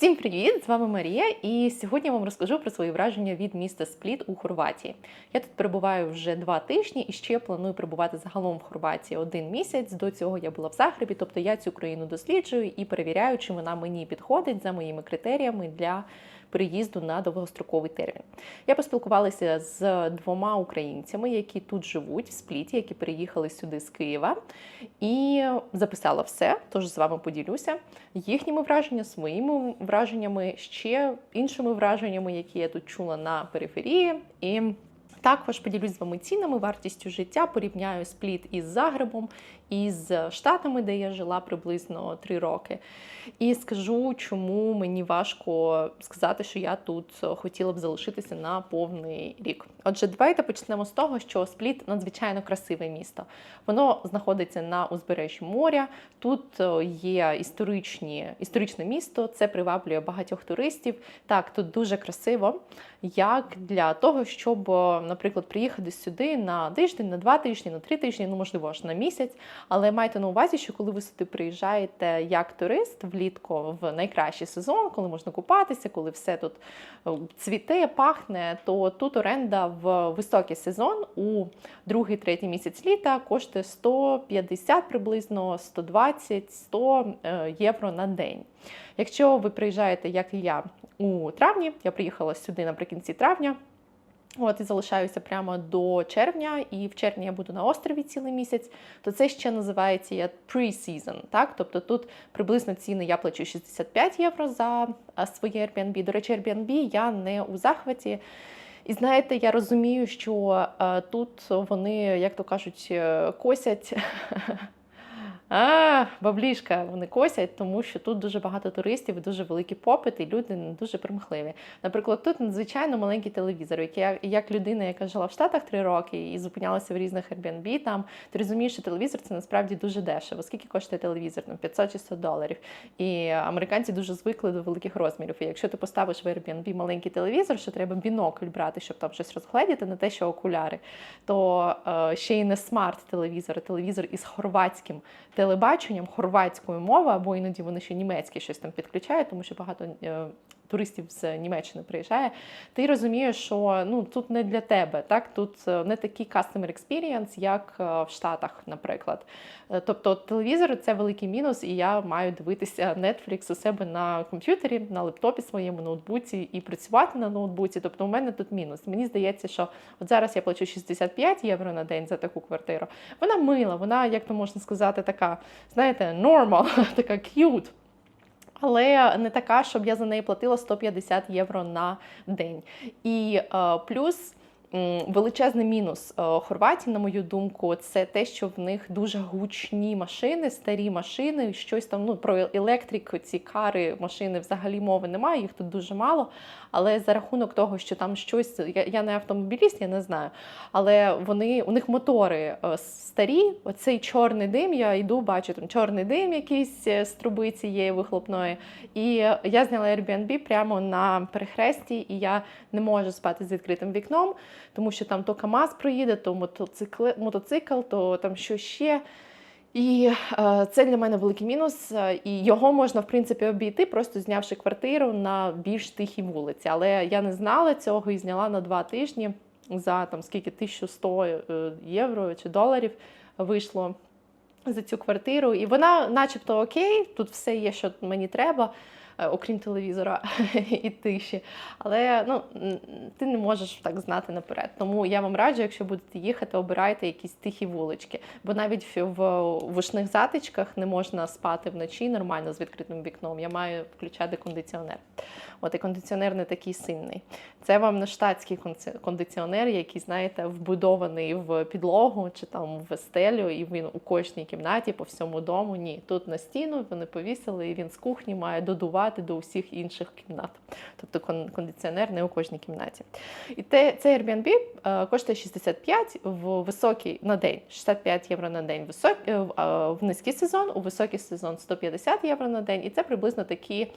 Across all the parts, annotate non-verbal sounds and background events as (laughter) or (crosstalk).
Всім привіт! З вами Марія, і сьогодні я вам розкажу про свої враження від міста Спліт у Хорватії. Я тут перебуваю вже два тижні і ще планую перебувати загалом в Хорватії один місяць. До цього я була в Загребі, тобто я цю країну досліджую і перевіряю, чи вона мені підходить за моїми критеріями для переїзду на довгостроковий термін. Я поспілкувалася з двома українцями, які тут живуть в спліті, які переїхали сюди з Києва, і записала все. Тож з вами поділюся їхніми враженнями, своїми враженнями, ще іншими враженнями, які я тут чула на периферії. І також поділюсь з вами цінами, вартістю життя, порівняю спліт із Загребом, із Штатами, де я жила приблизно три роки. І скажу, чому мені важко сказати, що я тут хотіла б залишитися на повний рік. Отже, давайте почнемо з того, що Спліт надзвичайно красиве місто. Воно знаходиться на узбережжі моря. Тут є історичні, історичне місто, це приваблює багатьох туристів. Так, тут дуже красиво, як для того, щоб, наприклад, приїхати сюди на тиждень, на два тижні, на три тижні, ну можливо, аж на місяць. Але майте на увазі, що коли ви сюди приїжджаєте як турист влітку в найкращий сезон, коли можна купатися, коли все тут е, цвіте, пахне, то тут оренда в високий сезон у другий, третій місяць літа коштує 150 приблизно 120-100 е, євро на день. Якщо ви приїжджаєте, як і я, у травні, я приїхала сюди наприкінці травня. От і залишаюся прямо до червня, і в червні я буду на острові цілий місяць, то це ще називається як pre-season, так? Тобто тут приблизно ціни я плачу 65 євро за своє Airbnb. До речі, Airbnb я не у захваті. І знаєте, я розумію, що е, тут вони, як то кажуть, е, косять (laughs) а, баблішка, вони косять, тому що тут дуже багато туристів, і дуже великий попит, і люди дуже примхливі. Наприклад, тут надзвичайно маленький телевізор, який я як людина, яка жила в Штатах три роки і зупинялася в різних Airbnb, там ти розумієш, що телевізор це насправді дуже дешево. Скільки коштує телевізор? Ну, 500 чи 100 доларів. І американці дуже звикли до великих розмірів. І якщо ти поставиш в Airbnb маленький телевізор, що треба бінокль брати, щоб там щось розгледіти, не те, що окуляри, то е, ще й не смарт-телевізор, телевізор із хорватським телебаченням хорватською мовою, або іноді вони ще німецькі щось там підключають, тому що багато е, туристів з Німеччини приїжджає. Ти розумієш, що ну тут не для тебе, так тут е, не такий customer experience, як е, в Штатах, наприклад. Тобто телевізор це великий мінус, і я маю дивитися Netflix у себе на комп'ютері, на лептопі своєму ноутбуці і працювати на ноутбуці. Тобто, у мене тут мінус. Мені здається, що от зараз я плачу 65 євро на день за таку квартиру. Вона мила, вона, як то можна сказати, така, знаєте, normal, (laughs) така cute. Але не така, щоб я за неї платила 150 євро на день. І е, плюс Величезний мінус е, Хорватії, на мою думку, це те, що в них дуже гучні машини, старі машини, щось там ну про електрику, ці кари машини взагалі мови немає, їх тут дуже мало. Але за рахунок того, що там щось, я я не автомобіліст, я не знаю. Але вони у них мотори е, старі. Оцей чорний дим, я йду, бачу там чорний дим, якийсь е, з труби цієї вихлопної. І я зняла Airbnb прямо на перехресті, і я не можу спати з відкритим вікном тому що там то КАМАЗ проїде, то мотоцикл, мотоцикл, то там що ще. І е, це для мене великий мінус. І його можна, в принципі, обійти, просто знявши квартиру на більш тихій вулиці. Але я не знала цього і зняла на два тижні за там скільки 1100 е, євро чи доларів вийшло за цю квартиру. І вона, начебто, окей, тут все є, що мені треба. Е, окрім телевізора (laughs) і тиші. Але ну, ти не можеш так знати наперед. Тому я вам раджу, якщо будете їхати, обирайте якісь тихі вулички. Бо навіть в вушних затичках не можна спати вночі нормально з відкритим вікном. Я маю включати кондиціонер. От і кондиціонер не такий сильний. Це вам не штатський кондиціонер, який, знаєте, вбудований в підлогу чи там в стелю, і він у кожній кімнаті по всьому дому. Ні, тут на стіну вони повісили, і він з кухні має додувати до усіх інших кімнат. Тобто кондиціонер не у кожній кімнаті. І те, цей Airbnb е, коштує 65 в високий на день, 65 євро на день високий, е, в низький сезон, у високий сезон 150 євро на день. І це приблизно такі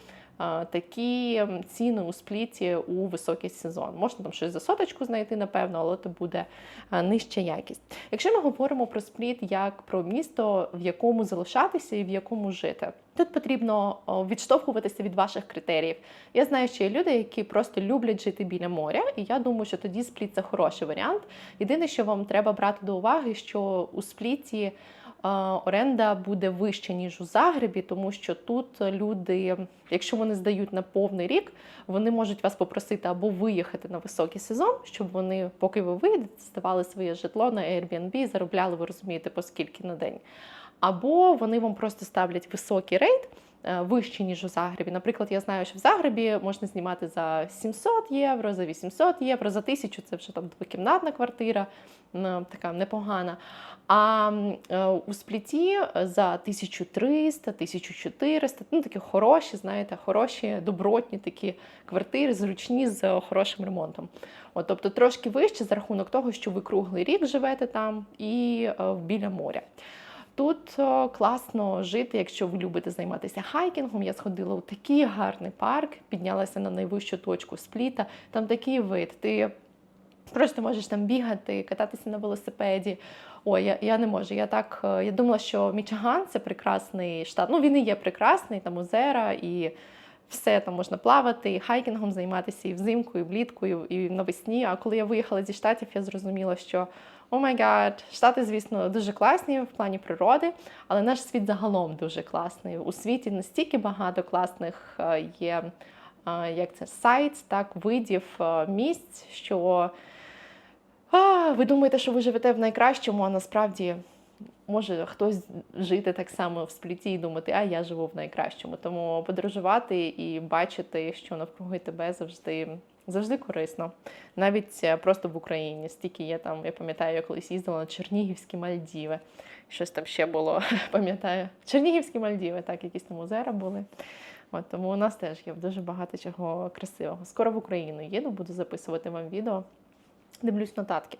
такі ціни у спліті у високий сезон. Можна там щось за соточку знайти, напевно, але це буде е, нижча якість. Якщо ми говоримо про спліт як про місто, в якому залишатися і в якому жити, тут потрібно відштовхуватися від ваших критеріїв. Я знаю, що є люди, які просто люблять жити біля моря, і я думаю, що тоді спліт це хороший варіант. Єдине, що вам треба брати до уваги, що у спліті е, оренда буде вища, ніж у Загребі, тому що тут люди, якщо вони здають на повний рік, вони можуть вас попросити або виїхати на високий сезон, щоб вони, поки ви виїдете, здавали своє житло на Airbnb заробляли, ви розумієте, по скільки на день. Або вони вам просто ставлять високий рейд, е, вищий, ніж у Загребі. Наприклад, я знаю, що в Загребі можна знімати за 700 євро, за 800 євро, за 1000 це вже там двокімнатна квартира, така непогана. А е, у спліті за 1300, 1400, ну такі хороші, знаєте, хороші, добротні такі квартири, зручні з хорошим ремонтом. От, тобто трошки вище за рахунок того, що ви круглий рік живете там і е, біля моря. Тут е, класно жити, якщо ви любите займатися хайкінгом. Я сходила у такий гарний парк, піднялася на найвищу точку спліта. Там такий вид. Ти просто можеш там бігати, кататися на велосипеді. Ой, я, я не можу. Я так е, я думала, що Мічиган це прекрасний штат. Ну він і є прекрасний, там озера і. Все там можна плавати, і хайкінгом займатися і взимку, і влітку, і і навесні. А коли я виїхала зі штатів, я зрозуміла, що о май гад, штати, звісно, дуже класні в плані природи, але наш світ загалом дуже класний. У світі настільки багато класних е, є е, як це сайт, так, видів е, місць, що а, ви думаєте, що ви живете в найкращому, а насправді може хтось жити так само в спліті і думати, а я живу в найкращому. Тому подорожувати і бачити, що навкруги тебе завжди. Завжди корисно, навіть е, просто в Україні. Стільки є там, я пам'ятаю, я колись їздила на Чернігівські Мальдіви. Щось там ще було, (laughs) пам'ятаю. Чернігівські Мальдіви, так, якісь там озера були. От, тому у нас теж є дуже багато чого красивого. Скоро в Україну їду, буду записувати вам відео. Дивлюсь нотатки.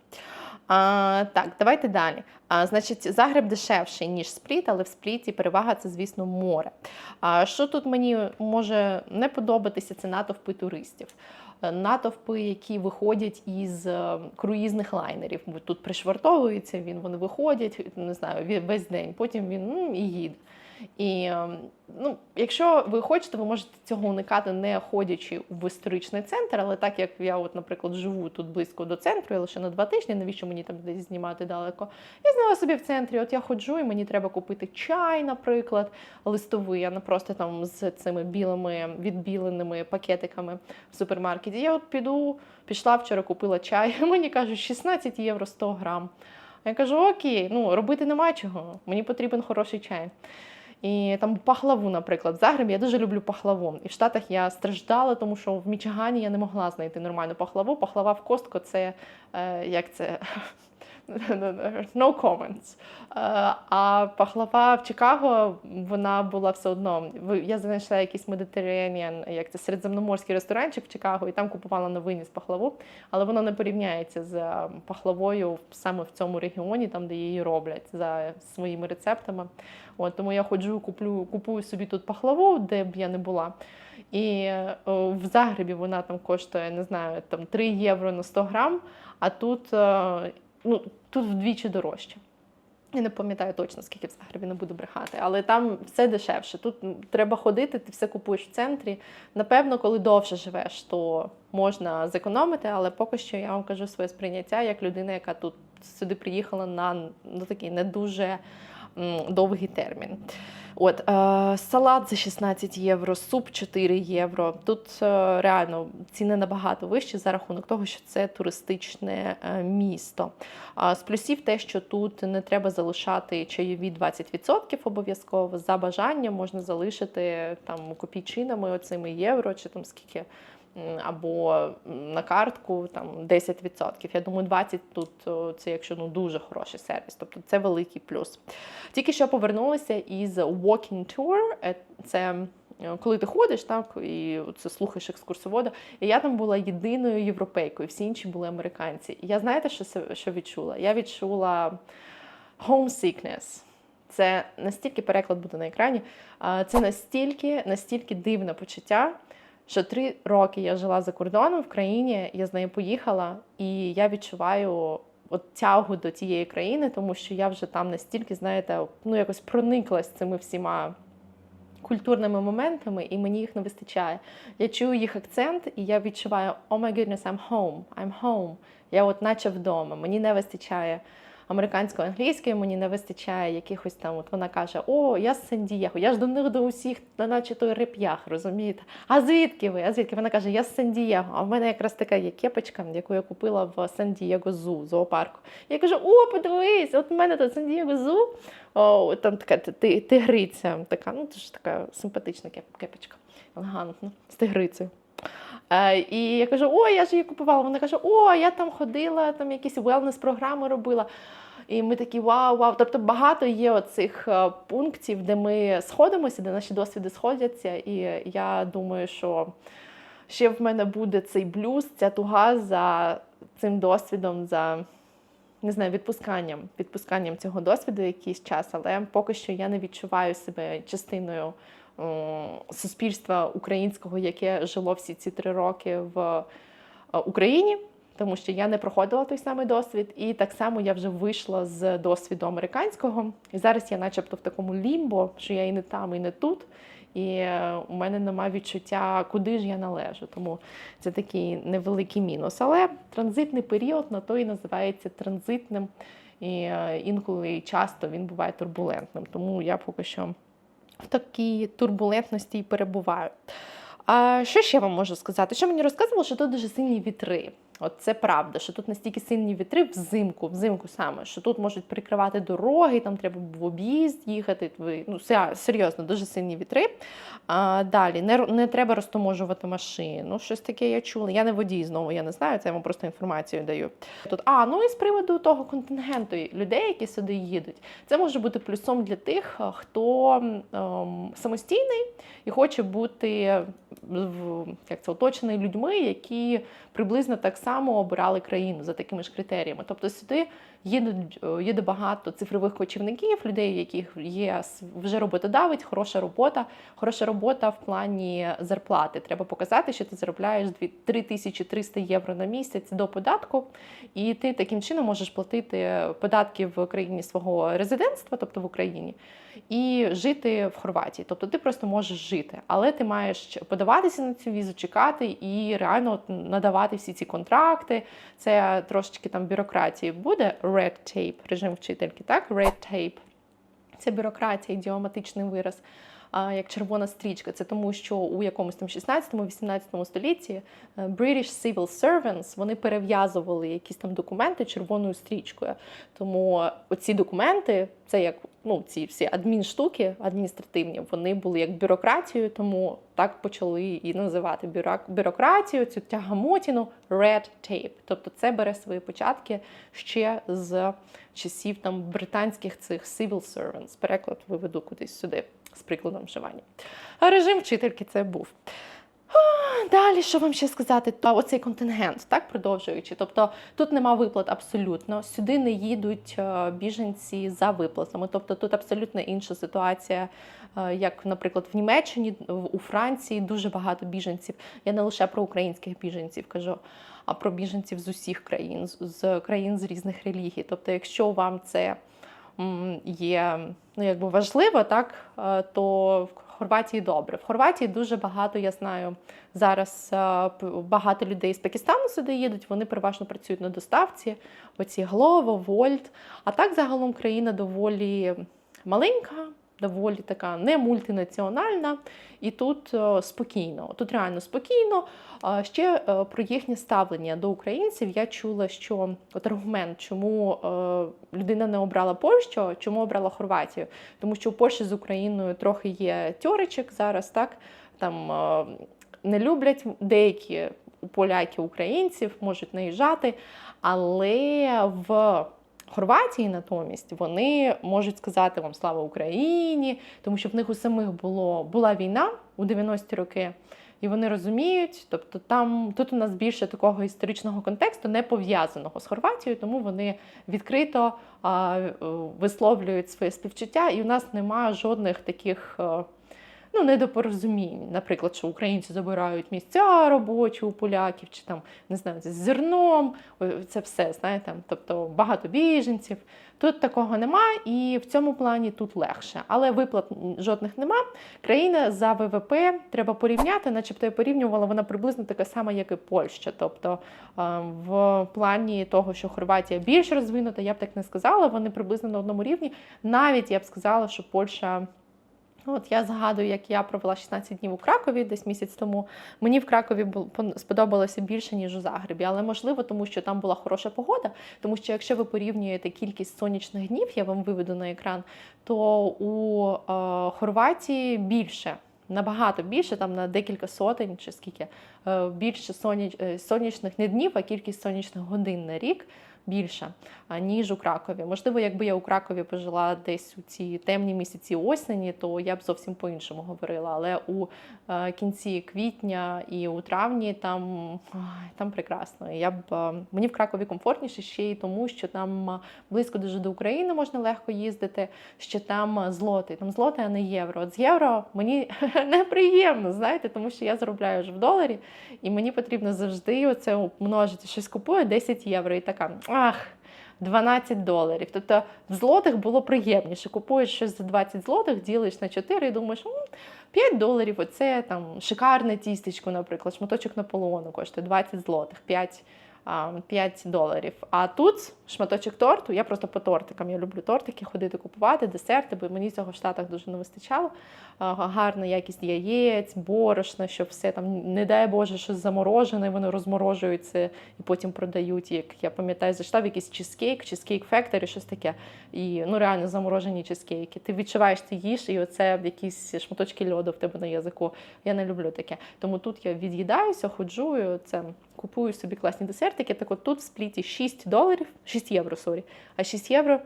А, Так, давайте далі. А, Значить, Загреб дешевший, ніж спліт, але в спліті перевага це, звісно, море. А що тут мені може не подобатися, це натовпи туристів. Е, Натовпи, які виходять із е, круїзних лайнерів. Тут пришвартовується він, вони виходять, не знаю, весь день, потім він і їде. І ем, ну, якщо ви хочете, ви можете цього уникати, не ходячи в історичний центр, але так як я, от, наприклад, живу тут близько до центру, я лише на два тижні, навіщо мені там десь знімати далеко? Я зняла собі в центрі. От я ходжу, і мені треба купити чай, наприклад, листовий, а не просто там з цими білими відбіленими пакетиками в супермаркеті. Я от піду, пішла вчора, купила чай. (laughs) Мені кажуть, 16 євро 100 грам. Я кажу, окей, ну робити нема чого. Мені потрібен хороший чай. І там пахлаву, наприклад, в Загребі я дуже люблю пахлаву. І в Штатах я страждала, тому що в Мічигані я не могла знайти нормальну пахлаву. Пахлава в костку це е, як це. (laughs) No comments. Е, А пахлава в Чикаго вона була все одно. Я знайшла якийсь Mediterranean, як це середземноморський ресторанчик в Чикаго, і там купувала на виніс пахлаву, але вона не порівняється з е, пахлавою саме в цьому регіоні, там де її роблять за своїми рецептами. От тому я ходжу, куплю, купую собі тут пахлаву, де б я не була. І е, в Загребі вона там коштує, не знаю, там 3 євро на 100 грам, а тут, е, ну, тут вдвічі дорожче. Я не пам'ятаю точно, скільки в Загребі не буду брехати, але там все дешевше. Тут треба ходити, ти все купуєш в центрі. Напевно, коли довше живеш, то можна зекономити, але поки що я вам кажу своє сприйняття як людина, яка тут сюди приїхала на на такий не дуже довгий термін. От, е, салат за 16 євро, суп 4 євро. Тут е, реально ціни набагато вищі за рахунок того, що це туристичне е, місто. А з плюсів те, що тут не треба залишати чайові 20% обов'язково. За бажанням можна залишити там копійчинами оцими євро чи там скільки. Або на картку там 10%. Я думаю, 20% тут це якщо ну дуже хороший сервіс. Тобто це великий плюс. Тільки що повернулася із walking tour. Е, Це е, коли ти ходиш, так і це слухаєш екскурсовода. І я там була єдиною європейкою, всі інші були американці. І я знаєте, що що відчула? Я відчула homesickness. Це настільки переклад буде на екрані. Це настільки, настільки дивне почуття, що три роки я жила за кордоном в країні, я з нею поїхала, і я відчуваю от тягу до тієї країни, тому що я вже там настільки, знаєте, ну якось прониклась цими всіма культурними моментами, і мені їх не вистачає. Я чую їх акцент, і я відчуваю «Oh my goodness, I'm home, I'm home». Я от наче вдома. Мені не вистачає американської англійської, мені не вистачає якихось там. От вона каже: О, я з Сан-Дієго, я ж до них до усіх, наче той реп'ях, розумієте? А звідки ви? А звідки? Вона каже, я з Сан-Дієго. А в мене якраз така є кепочка, яку я купила в Сан-Дієго Зу, зоопарку. Я кажу: О, подивись, от в мене тут Сан-Дієго Зу. О, там така тигриця, така, ну дуже така симпатична кеп- кепочка, елегантна, з тигрицею. Е, і я кажу, о, я ж її купувала. Вона каже, о, я там ходила, там якісь велнес-програми робила. І ми такі вау, вау. Тобто багато є оцих е, пунктів, де ми сходимося, де наші досвіди сходяться. І я думаю, що ще в мене буде цей блюз, ця туга за цим досвідом, за не знаю, відпусканням, відпусканням цього досвіду якийсь час, але поки що я не відчуваю себе частиною суспільства українського, яке жило всі ці три роки в е, Україні, тому що я не проходила той самий досвід, і так само я вже вийшла з досвіду американського. І зараз я, начебто, в такому лімбо, що я і не там, і не тут. І е, у мене немає відчуття, куди ж я належу. Тому це такий невеликий мінус. Але транзитний період на то і називається транзитним. І е, інколи часто він буває турбулентним. Тому я поки що в такій турбулентності і перебуваю. А що ще вам можу сказати? Що мені розказували, що тут дуже сильні вітри. От це правда, що тут настільки сильні вітри взимку, взимку саме, що тут можуть прикривати дороги, там треба в об'їзд їхати. Ну, серйозно, дуже сильні вітри. А, далі не, не треба розтоможувати машину. Щось таке я чула. Я не водій знову, я не знаю, це я вам просто інформацію даю. Тут, а, ну і з приводу того контингенту людей, які сюди їдуть, це може бути плюсом для тих, хто ем, самостійний і хоче бути в- як це, оточений людьми, які приблизно так само обирали країну за такими ж критеріями. Тобто сюди їдуть, е, їде багато цифрових кочівників, людей, яких є вже роботодавець, хороша робота, хороша робота в плані зарплати. Треба показати, що ти заробляєш дві- 3300 євро на місяць до податку, і ти таким чином можеш платити податки в країні свого резидентства, тобто в Україні, і жити в Хорватії. Тобто ти просто можеш жити, але ти маєш подаватися на цю візу, чекати і реально надавати всі ці контракти. Це трошечки там бюрократії буде. Red tape, режим вчительки, так? Red tape. Це бюрократія, ідіоматичний вираз. Як червона стрічка, це тому, що у якомусь там 16-18 столітті е, British civil servants вони перев'язували якісь там документи червоною стрічкою. Тому оці документи, це як ну ці всі адмінштуки адміністративні, вони були як бюрократією, тому так почали і називати бюрок- бюрократію, цю тягамотіну red tape. Тобто це бере свої початки ще з часів там британських цих civil servants. Переклад виведу кудись сюди з прикладом вживання. А режим вчительки це був. Далі, що вам ще сказати? Оцей контингент, так продовжуючи. Тобто тут нема виплат абсолютно. Сюди не їдуть е, біженці за виплатами. Тобто тут абсолютно інша ситуація, е, як, наприклад, в Німеччині, у Франції дуже багато біженців. Я не лише про українських біженців кажу, а про біженців з усіх країн, з- країн з різних релігій. Тобто, якщо вам це є ну, якби важливо, так, е, то в Хорватії добре. В Хорватії дуже багато, я знаю, зараз е, багато людей з Пакистану сюди їдуть, вони переважно працюють на доставці, оці Glovo, Volt. А так загалом країна доволі маленька, доволі така не мультинаціональна, і тут е, спокійно. Тут реально спокійно. Ще е, про їхнє ставлення до українців я чула, що от аргумент, чому е, людина не обрала Польщу, чому обрала Хорватію, тому що у Польщі з Україною трохи є тьоричок зараз, так там не люблять деякі поляки українців, можуть наїжджати, але в Хорватії натомість вони можуть сказати вам слава Україні, тому що в них у самих було була війна у 90-ті роки. і вони розуміють. Тобто, там тут у нас більше такого історичного контексту, не пов'язаного з Хорватією, тому вони відкрито а, е, висловлюють своє співчуття, і у нас немає жодних таких. е, Ну, недопорозумінь, наприклад, що українці забирають місця робочі у поляків, чи там не знаю, з зерном, це все, знаєте, тобто багато біженців. Тут такого нема, і в цьому плані тут легше. Але виплат жодних нема. Країна за ВВП треба порівняти, начебто я порівнювала, вона приблизно така сама, як і Польща. Тобто в плані того, що Хорватія більш розвинута, я б так не сказала, вони приблизно на одному рівні. Навіть я б сказала, що Польща. От я згадую, як я провела 16 днів у Кракові десь місяць тому. Мені в Кракові сподобалося більше, ніж у Загребі, але можливо, тому що там була хороша погода. Тому що якщо ви порівнюєте кількість сонячних днів, я вам виведу на екран, то у е, Хорватії більше. Набагато більше, там на декілька сотень чи скільки е, більше соняч, е, сонячних не днів, а кількість сонячних годин на рік більша, ніж у Кракові. Можливо, якби я у Кракові пожила десь у ці темні місяці осені, то я б зовсім по-іншому говорила. Але у е, кінці квітня і у травні там, там прекрасно. Я б е, мені в Кракові комфортніше ще й тому, що там е, близько дуже до України можна легко їздити. Що там злотий, там злотий, а не євро. От з євро мені (laughs) неприємно, знаєте, тому що я заробляю вже в доларі, і мені потрібно завжди оце множити. Щось купую 10 євро, і така ах. 12 доларів. Тобто в злотих було приємніше. Купуєш щось за 20 злотих, ділиш на 4 і думаєш, 5 доларів, оце там шикарне тістечко, наприклад, шматочок Наполеону коштує 20 злотих, 5, а, 5 доларів. А тут шматочок торту, я просто по тортикам, я люблю тортики, ходити купувати, десерти, бо мені цього в Штатах дуже не вистачало. Гарна якість яєць, борошна, щоб все там, не дай Боже, щось заморожене, вони розморожуються і потім продають. Як я пам'ятаю, зайшла якийсь чизкейк, чизкейк фекторі, щось таке. І ну реально заморожені чизкейки. Ти відчуваєш, ти їш, і оце якісь шматочки льоду в тебе на язику. Я не люблю таке. Тому тут я від'їдаюся, ходжу, це купую собі класні десертики. Так от тут в спліті 6 доларів, 6 євро, сорі, а 6 євро.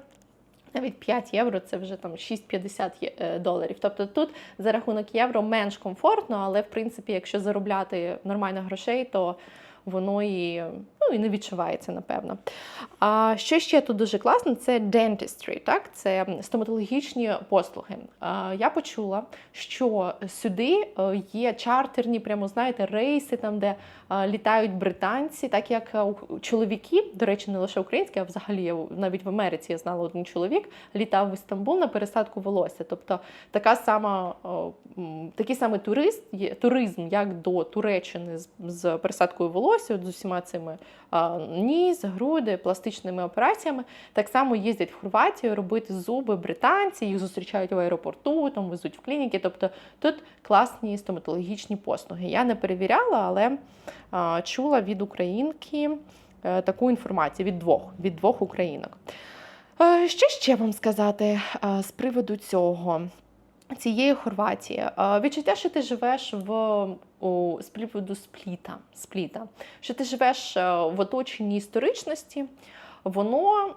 Навіть 5 євро це вже там 6,50 е, доларів. Тобто тут за рахунок євро менш комфортно, але в принципі, якщо заробляти нормально грошей, то воно і, ну, і не відчувається, напевно. А що ще тут дуже класно, це dentistry, так? це стоматологічні послуги. Я почула, що сюди е, є чартерні, прямо знаєте, рейси, там, де літають британці, так як е, чоловіки, до речі, не лише українські, а взагалі навіть в Америці я знала один чоловік, літав в Істамбул на пересадку волосся. Тобто така сама, такий самий турист, туризм, як до Туреччини з, пересадкою волосся, з усіма цими ніс, груди, пластичними операціями. Так само їздять в Хорватію робити зуби британці, їх зустрічають в аеропорту, там везуть в клініки. Тобто тут класні стоматологічні послуги. Я не перевіряла, але чула від українки е, таку інформацію від двох, від двох українок. Е, Що ще вам сказати е, з приводу цього? Цієї Хорватії відчуття, що ти живеш в у, з приводу спліта, спліта, що ти живеш е, в оточенні історичності, воно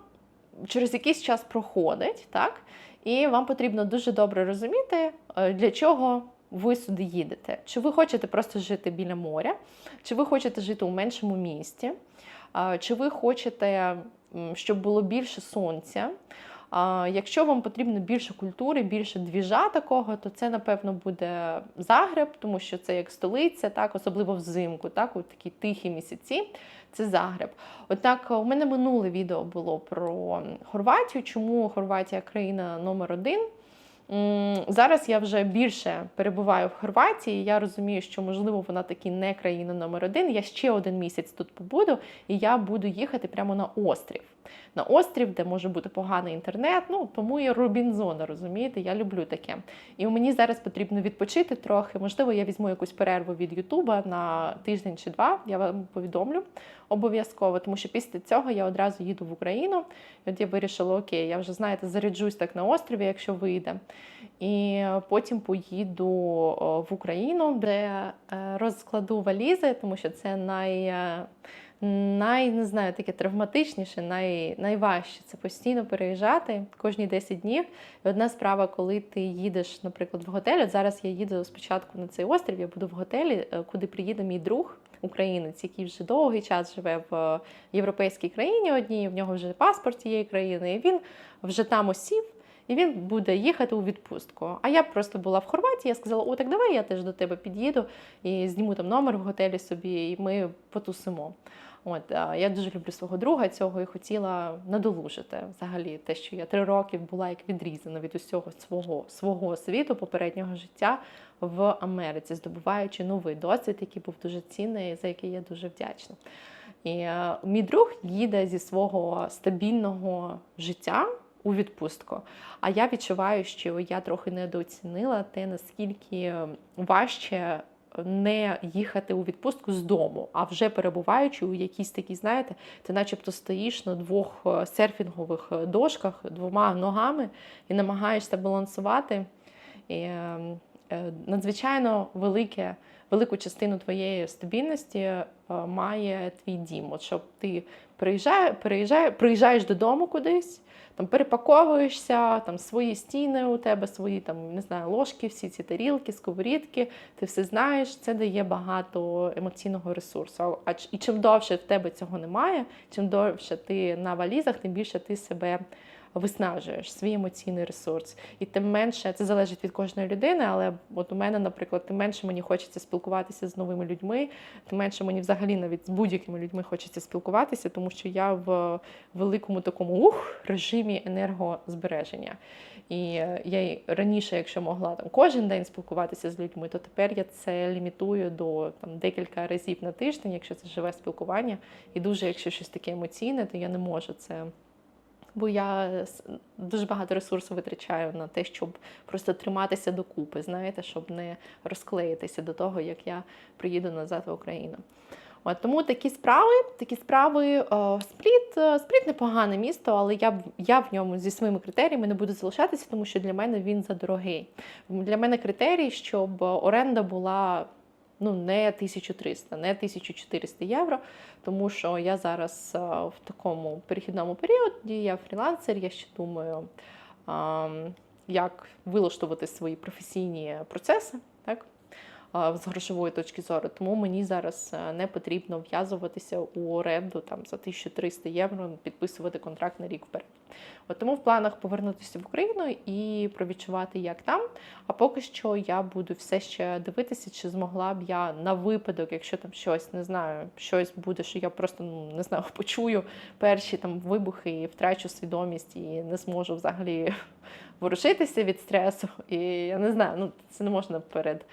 через якийсь час проходить, так? І вам потрібно дуже добре розуміти, е, для чого ви сюди їдете. Чи ви хочете просто жити біля моря, чи ви хочете жити у меншому місті, чи ви хочете, щоб було більше сонця. Якщо вам потрібно більше культури, більше двіжа такого, то це напевно буде Загреб, тому що це як столиця, так особливо взимку, так у такі тихі місяці. Це Загреб. Однак у мене минуле відео було про Хорватію. Чому Хорватія країна номер один? Зараз я вже більше перебуваю в Хорватії. Я розумію, що можливо вона таки не країна номер один. Я ще один місяць тут побуду, і я буду їхати прямо на острів. На острів, де може бути поганий інтернет. Ну тому і Робінзона, розумієте, я люблю таке. І мені зараз потрібно відпочити трохи. Можливо, я візьму якусь перерву від Ютуба на тиждень чи два. Я вам повідомлю обов'язково, тому що після цього я одразу їду в Україну. І от я вирішила, окей, я вже знаєте, заряджусь так на острові, якщо вийде. І потім поїду в Україну, де е, розкладу валізи, тому що це най, е, най не знаю, таке травматичніше, най, найважче. Це постійно переїжджати кожні 10 днів. І одна справа, коли ти їдеш, наприклад, в готель. От зараз я їду спочатку на цей острів, я буду в готелі, е, куди приїде мій друг. Українець, який вже довгий час живе в е, європейській країні одній, в нього вже паспорт цієї країни, і він вже там осів, і він буде їхати у відпустку. А я просто була в Хорватії, я сказала: о, так давай я теж до тебе під'їду і зніму там номер в готелі собі, і ми потусимо. От я дуже люблю свого друга цього і хотіла надолужити взагалі те, що я три роки була як відрізана від усього свого свого світу, попереднього життя в Америці, здобуваючи новий досвід, який був дуже цінний, за який я дуже вдячна. І е, мій друг їде зі свого стабільного життя у відпустку. А я відчуваю, що я трохи недооцінила те, наскільки важче не їхати у відпустку з дому, а вже перебуваючи у якійсь такій, знаєте, ти начебто стоїш на двох е, серфінгових е, дошках двома ногами і намагаєшся балансувати. І, е, е, надзвичайно велике, велику частину твоєї стабільності е, має твій дім. От щоб ти приїжджає, приїжджає, приїжджаєш додому кудись, там перепаковуєшся, там свої стіни у тебе, свої там не знаю, ложки, всі ці тарілки, сковорідки, ти все знаєш, це дає багато емоційного ресурсу. А і чим довше в тебе цього немає, чим довше ти на валізах, тим більше ти себе виснажуєш свій емоційний ресурс. І тим менше це залежить від кожної людини, але от у мене, наприклад, тим менше мені хочеться спілкуватися з новими людьми, тим менше мені взагалі навіть з будь-якими людьми хочеться спілкуватися, тому що я в великому такому ух, режимі енергозбереження. І е, я раніше, якщо могла там кожен день спілкуватися з людьми, то тепер я це лімітую до там декілька разів на тиждень, якщо це живе спілкування. І дуже, якщо щось таке емоційне, то я не можу це. Бо я дуже багато ресурсу витрачаю на те, щоб просто триматися докупи, знаєте, щоб не розклеїтися до того, як я приїду назад в Україну. От тому такі справи, такі справи. О, спліт, е, спліт непогане місто, але я, я в ньому зі своїми критеріями не буду залишатися, тому що для мене він задорогий. Для мене критерій, щоб оренда була ну, не 1300, не 1400 євро, тому що я зараз е, в такому перехідному періоді, я фрілансер, я ще думаю, як вилаштувати свої професійні процеси. Так? З грошової точки зору, тому мені зараз е, не потрібно в'язуватися у оренду там за 1300 євро, підписувати контракт на рік вперед. От тому в планах повернутися в Україну і провідчувати, як там. А поки що я буду все ще дивитися, чи змогла б я на випадок, якщо там щось не знаю, щось буде, що я просто ну не знаю, (laughs) почую перші там вибухи і втрачу свідомість і не зможу взагалі (laughs) ворушитися від стресу. І я не знаю, ну це не можна перед.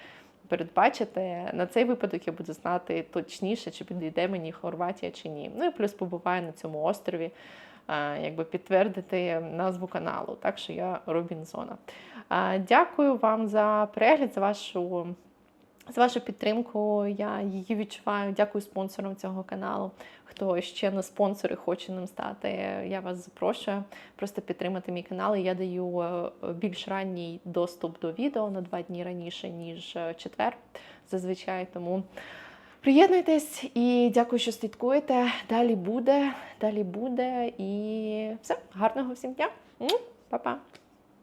Передбачити на цей випадок я буду знати точніше, чи підійде мені Хорватія чи ні. Ну і плюс побуваю на цьому острові, якби підтвердити назву каналу. Так що я Робінзона. Дякую вам за перегляд, за вашу. За вашу підтримку я її відчуваю. Дякую спонсорам цього каналу. Хто ще не спонсор і хоче ним стати, я вас запрошую просто підтримати мій канал. Я даю е, більш ранній доступ до відео на два дні раніше, ніж е, четвер, зазвичай. Тому приєднуйтесь і дякую, що слідкуєте. Далі буде, далі буде. І все, гарного всім дня. Па-па.